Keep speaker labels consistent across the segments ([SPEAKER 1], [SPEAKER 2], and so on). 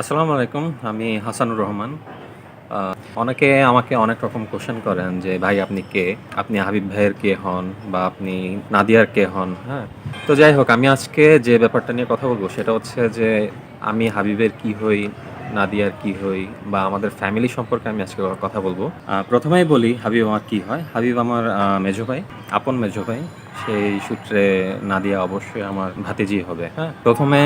[SPEAKER 1] আসসালামু আলাইকুম, আমি হাসানুর রহমান। অনেকে আমাকে অনেক রকম কোশ্চেন করেন যে, ভাই, আপনি কে? আপনি হাবিব ভাইয়ের কে হন বা আপনি নাদিয়ার কে হন? হ্যাঁ? তো যাই হোক, আমি আজকে যে ব্যাপারটা নিয়ে কথা বলব, সেটা হচ্ছে যে, আমি হাবিবের কি হই, নাদিয়ার কি হই, বা আমাদের ফ্যামিলি সম্পর্কে আমি আজকে কথা বলব। প্রথমেই বলি, হাবিব আমার কি হয়? হাবিব আমার মেজো ভাই, আপন মেজো ভাই। সেই সূত্রে নাদিয়া অবশ্যই আমার ভাতিজি হবে হ্যাঁ? প্রথমে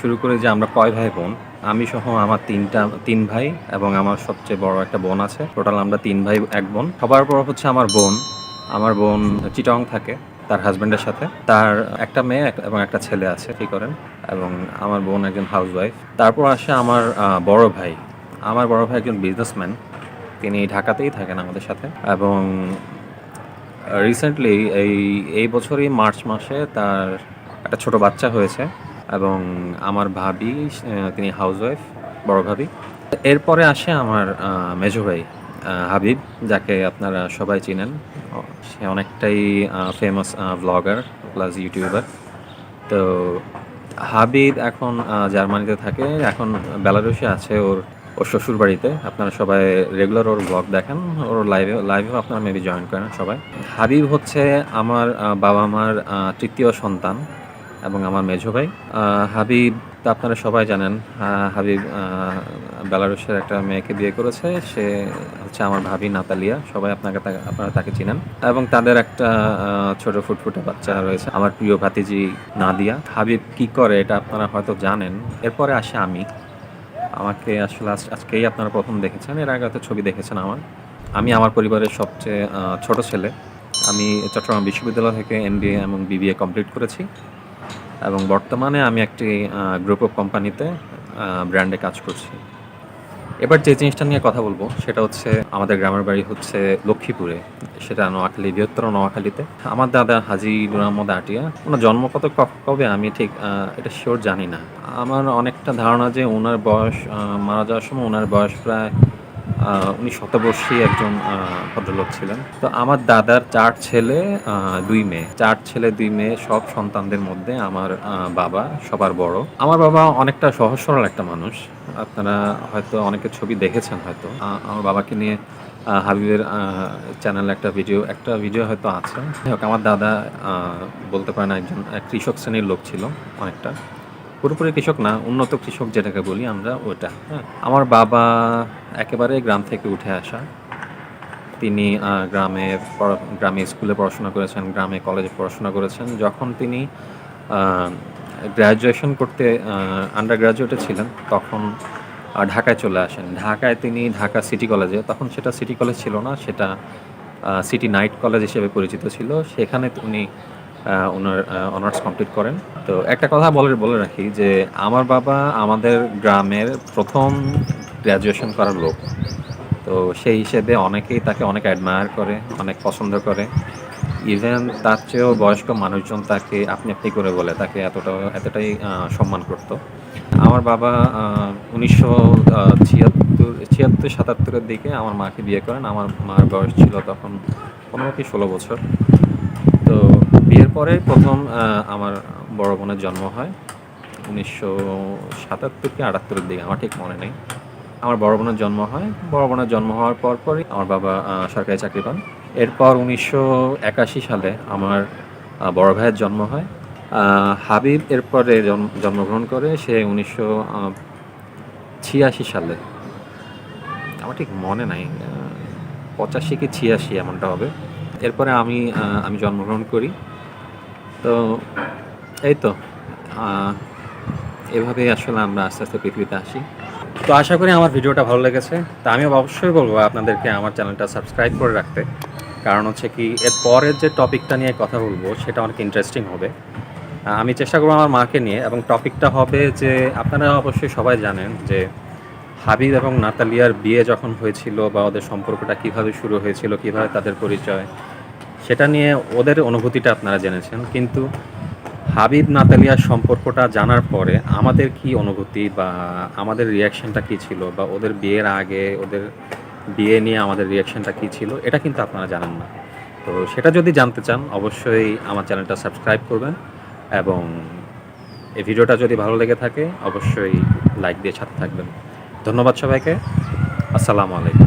[SPEAKER 1] শুরু করে যে আমরা কয় ভাই বোন? আমি সহ আমার তিনটা, তিন ভাই এবং আমার সবচেয়ে বড় একটা বোন আছে। টোটাল আমরা তিন ভাই, এক বোন। সবার পর হচ্ছে আমার বোন। আমার বোন চিটং থাকে তার হাজবেন্ডের সাথে। তার একটা মেয়ে এবং একটা ছেলে আছে, কি করেন? এবং আমার বোন একজন হাউসওয়াইফ তারপর আসে আমার বড় ভাই। আমার বড় ভাই একজন বিজনেসম্যান তিনি ঢাকাতেই থাকেন আমাদের সাথে। এবং রিসেন্টলি এই এই বছরই মার্চ মাসে তার একটা ছোট বাচ্চা হয়েছে এবং আমার ভাবি তিনি হাউসওয়াইফ বড় ভাবি। এরপরে আসে আমার মেজো ভাই হাবিব, যাকে আপনারা সবাই চিনেন। সে অনেকটাই ফেমাস ব্লগার প্লাস ইউটিউবার তো হাবিব এখন জার্মানিতে থাকে। এখন বেলারুশে আছে ওর ওর শ্বশুর বাড়িতে আপনারা সবাই রেগুলার ওর ব্লগ দেখেন ওর লাইভে লাইভেও আপনারা মেবি জয়েন করেন সবাই। হাবিব হচ্ছে আমার বাবা মার তৃতীয় সন্তান এবং আমার মেঝো ভাই। হাবিব তো আপনারা সবাই জানেন হাবিব আহ, বেলারুশের একটা মেয়েকে বিয়ে করেছে। সে হচ্ছে আমার ভাবি নাতালিয়া। সবাই আপনাকে আপনারা তাকে চিনেন। এবং তাদের একটা ছোট ফুটফুটে বাচ্চা রয়েছে। আমার প্রিয় ভাতিজি নাদিয়া। হাবিব কি করে এটা আপনারা হয়তো জানেন। এরপরে আসে আমি। আমাকে আসলে আজ- আজকেই আপনারা প্রথম দেখেছেন, এর আগে ছবি দেখেছেন আমার। আমি আমার পরিবারের সবচেয়ে ছোট ছেলে। আমি চট্টগ্রাম বিশ্ববিদ্যালয় থেকে এমবিএ এবং বিবিএ কমপ্লিট করেছি এবং বর্তমানে আমি একটি গ্রুপ অফ কোম্পানিতে ব্র্যান্ডে কাজ করছি। এবার যে জিনিসটা নিয়ে কথা বলব, সেটা হচ্ছে আমাদের গ্রামের বাড়ি হচ্ছে লক্ষ্মীপুরে। সেটা নোয়াখালী, বৃহত্তর নোয়াখালীতে। আমার দাদা হাজি নুর আহমদ আটিয়া, ওনার জন্ম কত কবে আমি ঠিক এটা শিওর জানি না। আমার অনেকটা ধারণা যে ওনার বয়স মারা যাওয়ার সময় ওনার বয়স প্রায় উনি শতবর্ষী একজন ভদ্রলোক ছিলেন। তো আমার দাদার চার ছেলে দুই মেয়ে। চার ছেলে, দুই মেয়ে, সব সন্তানদের মধ্যে আমার বাবা সবার বড়। আমার বাবা অনেকটা সহজ সরল একটা মানুষ। আপনারা হয়তো অনেকের ছবি দেখেছেন হয়তো। আমার বাবাকে নিয়ে হাবিবের চ্যানেলে একটা ভিডিও একটা ভিডিও হয়তো আছে। আমার দাদা বলতে পারেন একজন কৃষক শ্রেণির লোক ছিল অনেকটা। পুরোপুরি কৃষক না, উন্নত কৃষক যেটাকে বলি আমরা ওটা হ্যাঁ আমার বাবা একেবারে গ্রাম থেকে উঠে আসা। তিনি গ্রামে গ্রামে স্কুলে পড়াশোনা করেছেন, গ্রামে কলেজে পড়াশোনা করেছেন। যখন তিনি গ্র্যাজুয়েশন করতে আন্ডার গ্র্যাজুয়েটে ছিলেন, তখন ঢাকায় চলে আসেন। ঢাকায় তিনি ঢাকা সিটি কলেজে তখন সেটা সিটি কলেজ ছিল না, সেটা সিটি নাইট কলেজ হিসেবে পরিচিত ছিল। সেখানে উনি ওনার অনার্স কমপ্লিট করেন। তো একটা কথা বলে বলে রাখি যে আমার বাবা আমাদের গ্রামের প্রথম গ্র্যাজুয়েশন করার লোক। তো সেই হিসেবে অনেকেই তাকে অনেক অ্যাডমায়ার করে, অনেক পছন্দ করে। ইভেন তার চেয়েও বয়স্ক মানুষজন তাকে আপনি আপনি করে বলে, তাকে এতটা, এতটাই সম্মান করত। আমার বাবা উনিশশো ছিয়াত্তর ছিয়াত্তর, সাতাত্তরের দিকে আমার মাকে বিয়ে করেন। আমার মার বয়স ছিল তখন পনেরো কি ষোলো বছর। পরে প্রথম আমার বড় বোনের জন্ম হয়। উনিশশো সাতাত্তর কি আটাত্তরের দিকে, আমার ঠিক মনে নেই। আমার বড় বোনের জন্ম হয়। বড় বোনের জন্ম হওয়ার পর পরই আমার বাবা সরকারি চাকরি পান। এরপর উনিশশো একাশি সালে আমার বড় ভাইয়ের জন্ম হয়। হাবিব এরপরে জন্মগ্রহণ করে সে উনিশশো ছিয়াশি সালে। আমার ঠিক মনে নাই পঁচাশি কি ছিয়াশি এমনটা হবে। এরপরে আমি আমি জন্মগ্রহণ করি। তো, এই তো এভাবেই আসলে আমরা আস্তে আস্তে পৃথিবীতে আসি। তো আশা করি আমার ভিডিওটা ভালো লেগেছে। তা আমিও অবশ্যই বলব আপনাদেরকে আমার চ্যানেলটা সাবস্ক্রাইব করে রাখতে। কারণ হচ্ছে কি, এর পরের যে টপিকটা নিয়ে কথা বলব, সেটা অনেক ইন্টারেস্টিং হবে। আমি চেষ্টা করব আমার মাকে নিয়ে, এবং টপিকটা হবে যে, আপনারা অবশ্যই সবাই জানেন যে, হাবিব এবং নাতালিয়ার বিয়ে যখন হয়েছিল বা ওদের সম্পর্কটা কীভাবে শুরু হয়েছিল, কীভাবে তাদের পরিচয় সেটা নিয়ে ওদের অনুভূতিটা আপনারা জেনেছেন, কিন্তু হাবিব নাতালিয়ার সম্পর্কটা জানার পরে আমাদের কি অনুভূতি বা আমাদের রিয়াকশানটা কি ছিল বা ওদের বিয়ের আগে ওদের বিয়ে নিয়ে আমাদের রিয়াকশানটা কি ছিল, এটা কিন্তু আপনারা জানেন না। তো সেটা যদি জানতে চান, অবশ্যই আমার চ্যানেলটা সাবস্ক্রাইব করবেন এবং এই ভিডিওটা যদি ভালো লেগে থাকে, অবশ্যই লাইক দিয়ে সাথে থাকবেন। ধন্যবাদ সবাইকে। আসসালামু আলাইকুম।